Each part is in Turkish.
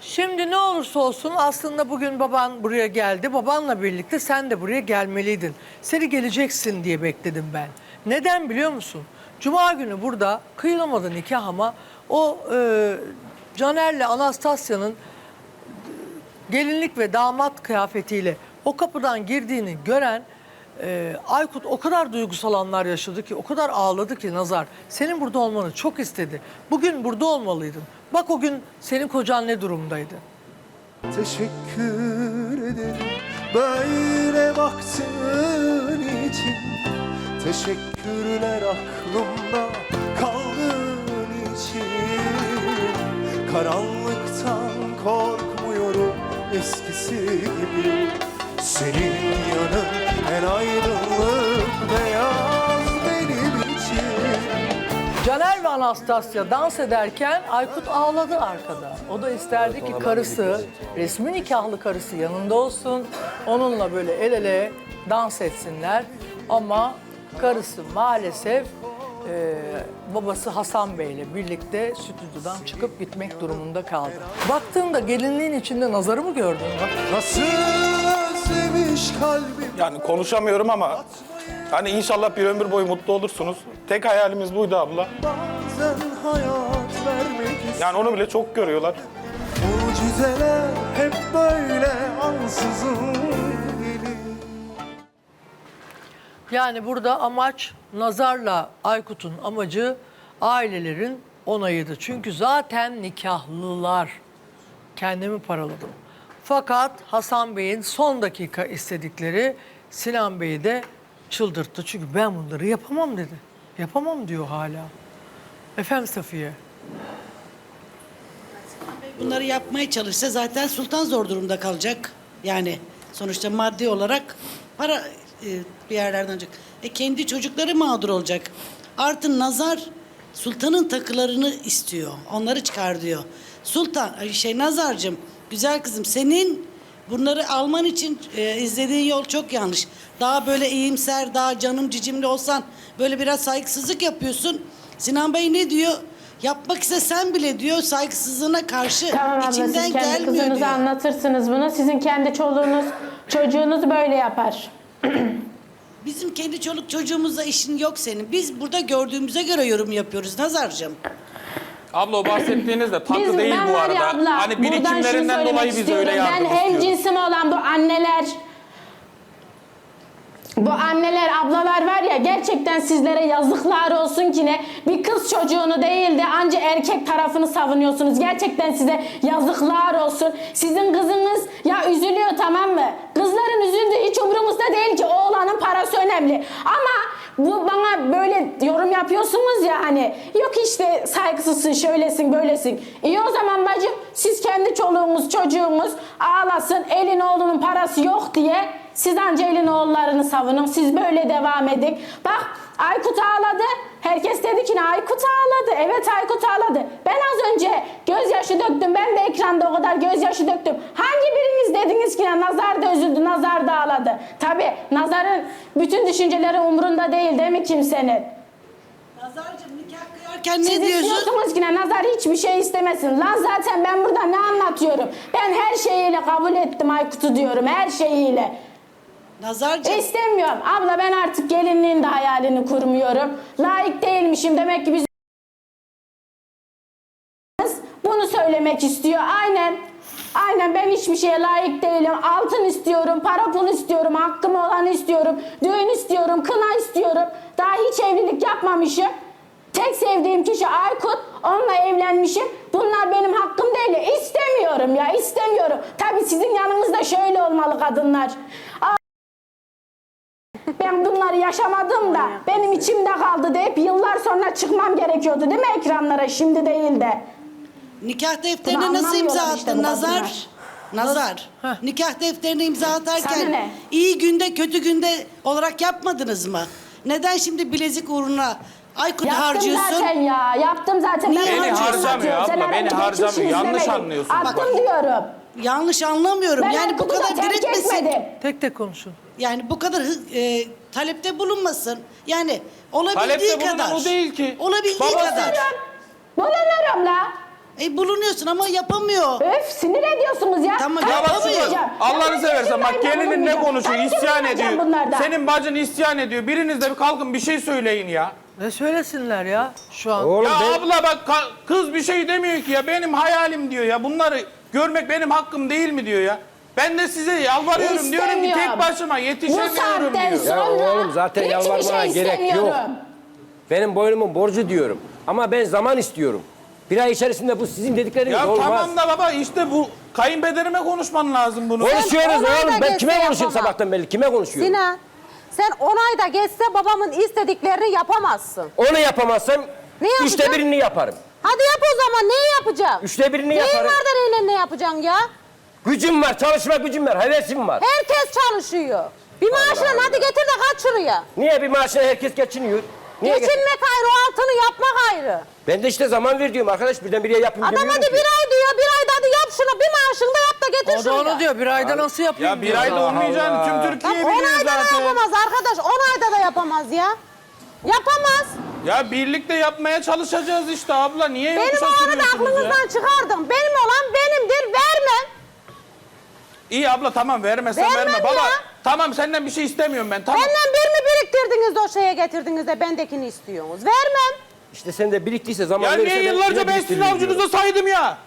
Şimdi ne olursa olsun aslında bugün baban buraya geldi. Babanla birlikte sen de buraya gelmeliydin. Seni geleceksin diye bekledim ben. Neden biliyor musun? Cuma günü burada kıyılamadı nikah ama o e, Caner'le Anastasya'nın gelinlik ve damat kıyafetiyle o kapıdan girdiğini gören e, Aykut o kadar duygusal anlar yaşadı ki, o kadar ağladı ki Nazar. Senin burada olmanı çok istedi. Bugün burada olmalıydın. Bak o gün senin kocan ne durumdaydı. Teşekkür ederim böyle baktığın için Teşekkürler aklımda kaldığın için Karanlıktan korkmuyorum eskisi gibi Senin yanın en aydınlık beyaz benim için Caner ve Anastasya dans ederken Aykut ağladı arkada. O da isterdi ki karısı, resmi nikahlı karısı yanında olsun. Onunla böyle el ele dans etsinler. Ama karısı maalesef e, babası Hasan Bey ile birlikte stüdyodan çıkıp gitmek durumunda kaldı. Baktığında gelinliğin içinde nazarı mı gördün? Bak, Nasıl sevmiş kalbim Yani konuşamıyorum ama hani inşallah bir ömür boyu mutlu olursunuz. Tek hayalimiz buydu abla. Bazen hayat vermek Yani onu bile çok görüyorlar. Mucizeler hep böyle ansızın gelir Yani burada amaç Nazar'la Aykut'un amacı ailelerin onayıydı. Çünkü zaten nikahlılar. Kendimi paraladım. Fakat Hasan Bey'in son dakika istedikleri Sinan Bey'i de çıldırttı. Çünkü ben bunları yapamam dedi. Yapamam diyor hala. Efendim Safiye. Bunları yapmaya çalışsa zaten sultan zor durumda kalacak. Yani sonuçta maddi olarak para e, bir yerlerden olacak. E kendi çocukları mağdur olacak. Artı nazar sultanın takılarını istiyor. Onları çıkar diyor. Sultan ay şey nazarcığım güzel kızım senin bunları alman için e, izlediğin yol çok yanlış. Daha böyle iyimser, daha canım cicimli olsan böyle biraz saygısızlık yapıyorsun. Sinan Bey ne diyor? Yapmak istesen bile diyor saygısızlığına karşı Tamam abla içinden siz kendi gelmiyor kızınıza diyor. anlatırsınız bunu. Sizin kendi çoluğunuz, çocuğunuz böyle yapar. Bizim kendi çoluk çocuğumuzla işin yok senin. Biz burada gördüğümüze göre yorum yapıyoruz Nazar'cığım. Abla o bahsettiğiniz de tatlı Biz- değil ben bu var ya arada. abla, hani buradan şunu birikimlerinden söylemek dolayı biz istiyorum. öyle yardım Ben hem istiyoruz. cinsim olan bu anneler, bu anneler, ablalar var ya gerçekten sizlere yazıklar olsun ki ne bir kız çocuğunu değil de anca erkek tarafını savunuyorsunuz. Gerçekten size yazıklar olsun. Sizin kızınız ya üzülüyor tamam mı? Kızların üzüldüğü hiç umurumuzda değil ki oğlanın parası önemli. Ama bu bana böyle yorum yapıyorsunuz ya hani yok işte saygısızsın şöylesin böylesin. İyi o zaman bacım siz kendi çoluğunuz çocuğunuz ağlasın elin oğlunun parası yok diye siz anca elin oğullarını savunun siz böyle devam edin. Bak Aykut ağladı. Herkes dedi ki Aykut ağladı. Evet Aykut ağladı. Ben az önce gözyaşı döktüm. Ben de ekranda o kadar gözyaşı döktüm. Hangi biriniz dediniz ki Nazar da üzüldü, Nazar da ağladı. Tabi Nazar'ın bütün düşünceleri umurunda değil değil mi kimsenin? Nazar'cığım nikah kıyarken ne Siz diyorsun? istiyorsunuz ki Nazar hiçbir şey istemesin. Lan zaten ben burada ne anlatıyorum? Ben her şeyiyle kabul ettim Aykut'u diyorum. Her şeyiyle. Nazar'cığım İstemiyorum. Abla ben artık gelinliğin de hayalini kurmuyorum. Layık değilmişim. Demek ki biz bunu söylemek istiyor. Aynen. Aynen ben hiçbir şeye layık değilim. Altın istiyorum, para pul istiyorum, hakkım olanı istiyorum, düğün istiyorum, kına istiyorum. Daha hiç evlilik yapmamışım. Tek sevdiğim kişi Aykut. Onunla evlenmişim. Bunlar benim hakkım değil. İstemiyorum ya, istemiyorum. Tabii sizin yanınızda şöyle olmalı kadınlar. Bunları yaşamadım da benim içimde kaldı deyip yıllar sonra çıkmam gerekiyordu değil mi ekranlara şimdi değil de. nikah defterine Bunu nasıl imza anlamıyorlar işte attın bu Nazar? kadınlar. Nazar. Nikah defterine imza Sana atarken ne? iyi günde kötü günde olarak yapmadınız mı? Neden şimdi bilezik uğruna Aykut Yaptım harcıyorsun? zaten ya. Yaptım zaten. Niye Ben Beni harcamıyor abla, beni hareket harcamıyor. Yanlış anlıyorsun. Attım Bak. diyorum. Yanlış anlamıyorum. Ben yani bu kadar diretmesin. Tek tek konuşun. Yani bu kadar e, talepte bulunmasın. Yani olabildiği Talepte bulunan kadar. o değil ki. Olabildiği Babası. kadar. Bulunurum la. E bulunuyorsun ama yapamıyor. Öf sinir ediyorsunuz ya. Tamam, Kaç ya bak yaşındayım? Sultan, Ya Allah'ını kaç seversen bak gelinin ne bulunmayacağım? konuşuyor, kim isyan bulunacağım ediyor. bunlardan? Senin bacın isyan ediyor. Biriniz de bir kalkın bir şey söyleyin ya. Ne söylesinler ya şu an? Oğlum ya ben, abla bak kız bir şey demiyor ki ya. Benim hayalim diyor ya. Bunları görmek benim hakkım değil mi diyor ya. Ben de size yalvarıyorum diyorum ki tek İstemiyorum. başıma Bu yetişemiyorum saatten diyor. Ya sonra oğlum zaten hiçbir yalvarmana şey gerek yok. istemiyorum. benim boynumun borcu diyorum. Ama ben zaman istiyorum. Bir ay içerisinde bu sizin dedikleriniz Ya olmaz. tamam da baba işte bu kayınpederime konuşman lazım bunu. Konuşuyoruz oğlum. Ben kime konuşuyorum sabahtan beri? Kime konuşuyorum? Sinan sen 10 ayda geçse babamın istediklerini yapamazsın. Onu yapamazsam Ne üçte yapacaksın? birini yaparım. Hadi yap o zaman neyi yapacaksın? Üçte birini Neyin yaparım. var da neyle ne yapacaksın ya? Gücüm var, çalışma gücüm var, hevesim var. Herkes çalışıyor. Bir maaşla Allah. hadi getir de kaç şuraya. Niye bir maaşına herkes geçiniyor? Niye geç- Geçinmek ayrı, o altını yapmak ayrı. Ben de işte zaman ver diyorum arkadaş. Birden biriye yapayım Adam demiyorum hadi ki. bir ay diyor, bir ayda şunu. Bir maaşını da yap da getir O da onu diyor. Bir ayda nasıl yapayım Ya bir diyor. ayda Allah olmayacağını Allah. tüm Bak Türkiye 10 biliyor ayda da zaten. yapamaz arkadaş. 10 ayda da yapamaz ya. Yapamaz. Ya birlikte yapmaya çalışacağız işte abla. Niye Benim yokuşa oğlanı da sürüyorsunuz ya? aklınızdan çıkardım. Benim olan benimdir, vermem. İyi abla tamam vermesen Vermem verme. ya. Baba tamam senden bir şey istemiyorum ben tamam. Benden bir mi biriktirdiniz de o şeye getirdiniz de bendekini istiyorsunuz? Vermem. İşte sen de biriktiyse zaman Ya verirse niye ben yıllarca yine ben sizin biriktiririm avucunuza diyorum. saydım ya?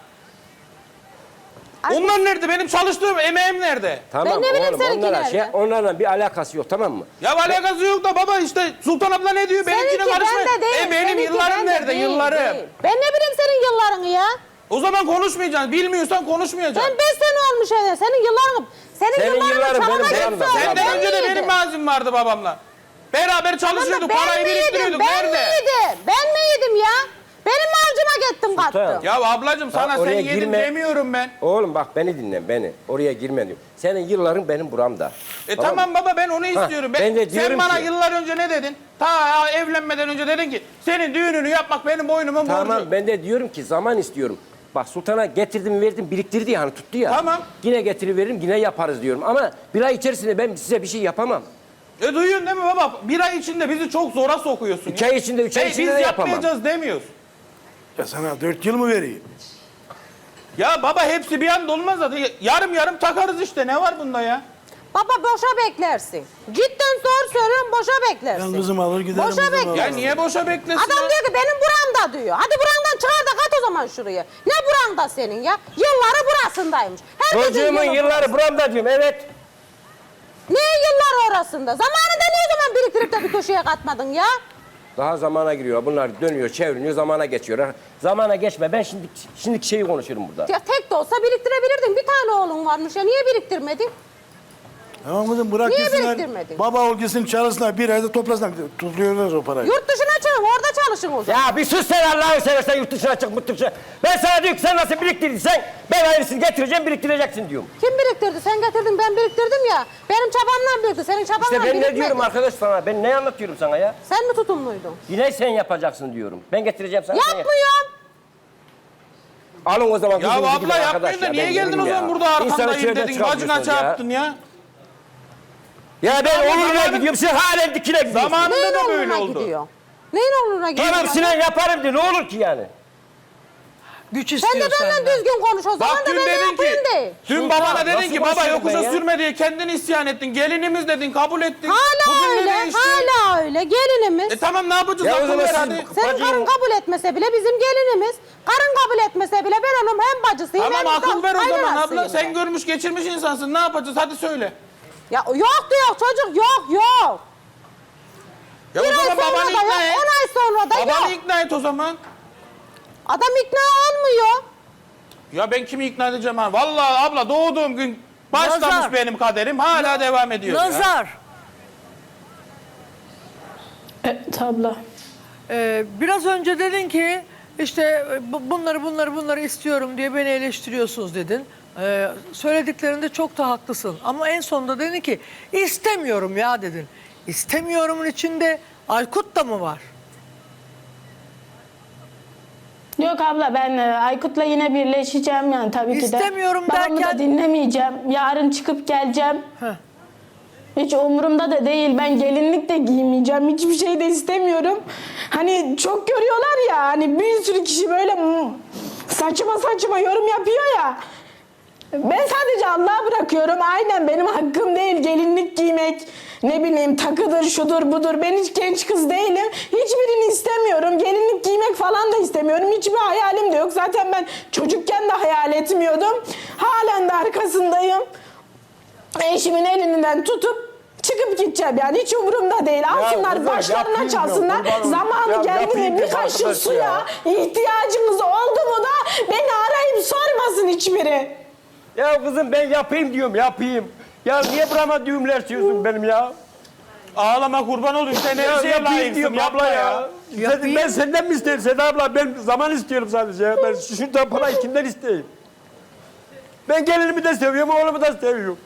Ay, Onlar nerede? Benim çalıştığım emeğim nerede? Tamam Ben ne bileyim oğlum seninki onlarla, nerede? şey, onlarla bir alakası yok tamam mı? Ya alakası yok da baba işte Sultan abla ne diyor? Benimkine Seninki karışmayın. bende değil. E benim seninki yıllarım bende nerede? değil, Yıllarım. değil. Ben ne bileyim senin yıllarını ya. O zaman konuşmayacaksın. Bilmiyorsan Ben konuşmayacaksın. beş sene olmuş hele. Senin yıllarını... Senin, Senin yılların çabana benim buramda. o, Senden ben önce de miydim? benim mazim vardı babamla. Beraber çalışıyorduk, Ben parayı miydim? biriktiriyorduk. Ben Nerede? miydim? Ben miydim ya? Benim avcuma gittim kattım. Ya ablacığım sana sen oraya yedin girme. demiyorum ben. Oğlum bak beni dinle beni. Oraya girme diyorum. Senin yılların benim buramda. E tamam, baba ben onu istiyorum. Ben, ben de sen diyorum bana ki- yıllar önce ne dedin? Ta evlenmeden önce dedin ki senin düğününü yapmak benim boynumun Tamam borcu. ben de diyorum ki zaman istiyorum. Bak sultana getirdim verdim biriktirdi ya hani tuttu ya. Tamam. Yine getiriveririm yine yaparız diyorum. Ama bir ay içerisinde ben size bir şey yapamam. E duyuyorsun değil mi baba? Bir ay içinde bizi çok zora sokuyorsun. İki ya. ay içinde, üç ay E, içinde biz de yapamam. yapmayacağız demiyoruz. Ya sana dört yıl mı vereyim? Ya baba hepsi bir anda olmaz zaten. Yarım yarım takarız işte. Ne var bunda ya? Baba boşa beklersin. Cidden zor söylüyorum boşa beklersin. Ben kızımı alır giderim. Boşa bekle. Ya niye boşa beklesin Adam ya? diyor ki benim buramda diyor. Hadi burandan çıkar da kat o zaman şuraya. Ne buranda senin ya? Yılları burasındaymış. Herkesin Çocuğumun yılı yılları buramda diyorum evet. Niye yıllar orasında? Zamanında niye zaman biriktirip de bir köşeye katmadın ya? Daha zamana giriyor. Bunlar dönüyor, çevriliyor, zamana geçiyor. Zamana geçme. Ben şimdi şimdiki şeyi konuşuyorum burada. Ya tek de olsa biriktirebilirdin. Bir tane oğlun varmış ya. Niye biriktirmedin? Tamam kızım bırak Niye gitsinler. biriktirmedin? Baba ol gitsin çalışsınlar bir ayda toplasınlar. Topluyorlar o parayı. Yurt dışına çıkın. Orada çalışın o zaman. Ya bir sus sen Allah'ını seversen yurt dışına çık, yurt dışına. Ben sana diyorum ki sen nasıl biriktirdiysen ben aynısını getireceğim, biriktireceksin diyorum. Kim biriktirdi? Sen getirdin ben biriktirdim ya. Benim çabamla birikti. Senin çabanla İşte ben birikmedi. ne diyorum arkadaş sana? Ben ne anlatıyorum sana ya? Sen mi tutumluydun? Yine sen yapacaksın diyorum. Ben getireceğim sana. sen yap. Yapmıyorum. Alın o zaman Ya kızınızı gidin abla arkadaş yapmayın da ya, niye ben geldin o zaman ya. burada İnsanı arkamdayım dedin. Şey ya. yaptın ya. Ya ben Zamanı- onunla gidiyorum, sen halen dikine gidiyorsun. Zamanında Neyin da böyle oldu. gidiyor? Neyin oğluna gidiyor? Tamam Sinan yaparım de ne olur ki yani? Güç Sen istiyor de benden senden. düzgün konuş o zaman Bak da dün ben ne dedin ki, yapayım de. dün Sultan, babana dedin nasıl ki baba ben ya? sürme diye kendin isyan ettin. Gelinimiz dedin, kabul ettin. Hala Bugün öyle, değişti? hala öyle. Gelinimiz. E tamam ne yapacağız? Ya o Akıl zaman ver siz- hadi. Senin bacım- karın kabul etmese bile bizim gelinimiz. Karın kabul etmese bile ben onun hem bacısıyım Tamam hem akıl ver o zaman abla. kaynanasıyım Sen ben. görmüş geçirmiş insansın. Ne yapacağız? Hadi söyle. Ya yok diyor çocuk yok yok. Ya Bir o ay zaman sonra babanı da ikna yok, et. on ay sonra da Babanı yok. ikna et o zaman. Adam ikna olmuyor. Ya ben kimi ikna edeceğim ha? Vallahi abla doğduğum gün başlamış Nazar. benim kaderim. Hala devam ediyor ya. Nazar. Evet abla. Ee, biraz önce dedin ki işte bu- bunları bunları bunları istiyorum diye beni eleştiriyorsunuz dedin. Ee, söylediklerinde çok da haklısın. Ama en sonunda dedin ki istemiyorum ya dedin. İstemiyorumun içinde Aykut da mı var? Yok abla ben e, Aykut'la yine birleşeceğim yani tabii ki de. İstemiyorum Babamı derken- da dinlemeyeceğim. Yarın çıkıp geleceğim. Heh. Hiç umurumda da değil. Ben gelinlik de giymeyeceğim. Hiçbir şey de istemiyorum. Hani çok görüyorlar ya hani bir sürü kişi böyle "Hmm, saçma saçma yorum yapıyor ya. Ben sadece Allah'a bırakıyorum. Aynen benim hakkım değil gelinlik giymek. Ne bileyim takıdır şudur budur. Ben hiç genç kız değilim. Hiçbirini istemiyorum. Gelinlik giymek falan da istemiyorum. Hiçbir hayalim de yok. Zaten ben çocukken de hayal etmiyordum. Halen de arkasındayım. Eşimin elinden tutup çıkıp gideceğim yani hiç umurumda değil. Alsınlar kızım, başlarına ya, çalsınlar. Zamanı Ya geldi mi bir ya kaşık suya ya. ihtiyacınız oldu mu da beni arayıp sormasın hiçbiri. Ya kızım ben yapayım diyorum yapayım. Ya niye burama düğümler çiziyorsun benim ya? Ağlama kurban olayım sen her şeye layıksın abla ya. ya. Sen- ben senden mi isteyeyim Seda abla? Ben zaman istiyorum sadece. Ben şu- şuradan parayı kimden isteyeyim? Ben gelinimi de seviyorum, oğlumu da seviyorum.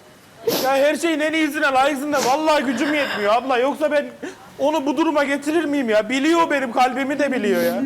Ya her şeyin en iyisine layıksın da vallahi gücüm yetmiyor abla. Yoksa ben onu bu duruma getirir miyim ya? Biliyor benim kalbimi de biliyor ya.